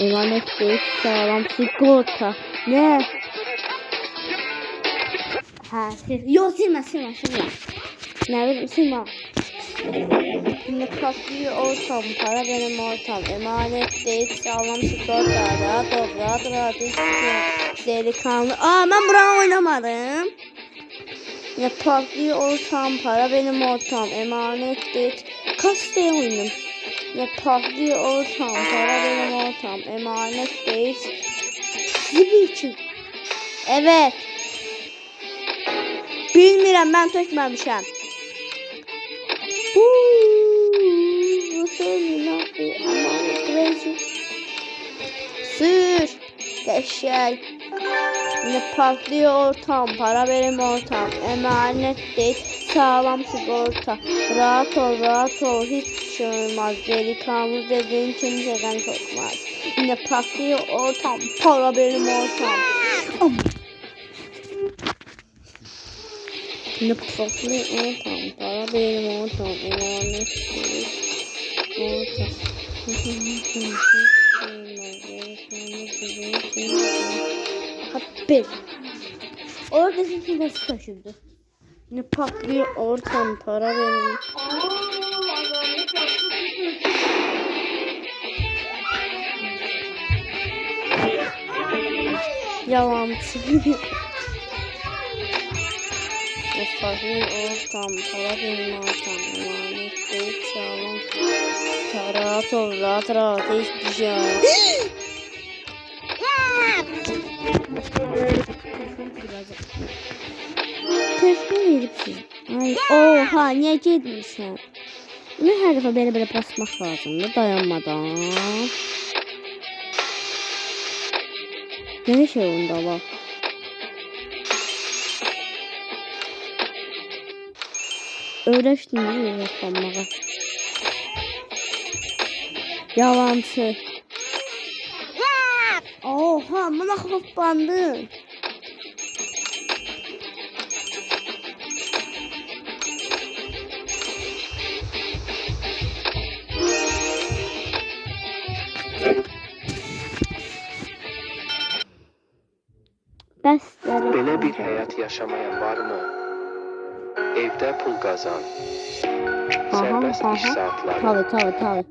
Emanet değil sağlam sigorta. Ne? Ha sil. Yok silme silme silme. Ne bileyim silme. Şimdi kapıyı ortam, para benim ortam. Emanet değil sağlam sigorta. Rahat ol, rahat rahat şey. Delikanlı. Aa ben buranı oynamadım. Ne patlıyor ortam, para benim ortam. Emanet değil. Kastaya oynadım. Ne patlıyor ortam, para benim ortam. Emanet değil. Zibi için. Evet. Bilmirəm, ben tökməmişəm. Sür. Eşek. Ne patlıyor ortam, para benim ortam. Emanet değil, sağlam sigorta. Rahat ol, rahat ol, hiçbir şey olmaz. Delikanlı dediğin kimseden korkmaz. Yine patlıyor ortam, para benim ortam. Am. Yine patlıyor ortam, para benim ortam. Emanet değil, ortam. Happy. Orada sizi nasıl taşırdı? Ne patlıyor ortam para benim. Yalancı. Ne patlıyor ortam para benim ortam. Emanet değil sağlam. Rahat ol rahat rahat hiçbir şey yok. Telefon verip siz. Ay oha niye gitmişsin? Ne her defa beni böyle basmak lazımdı dayanmadan. Ne şey onda bak. Öğreştin değil mi yapamağa? Yalancı. Oha bana kapandı. Bəsləri. Belə bir həyat yaşamayan varmı? Evdə pul qazan. Sərbəst iş saatları. Tabii tabii tabii.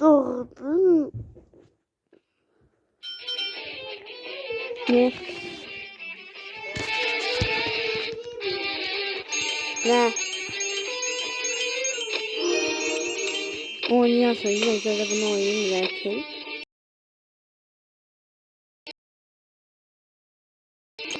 Doğdun. Ne? Ne? Oynuyorsun. Yine şöyle bunu oynayayım belki.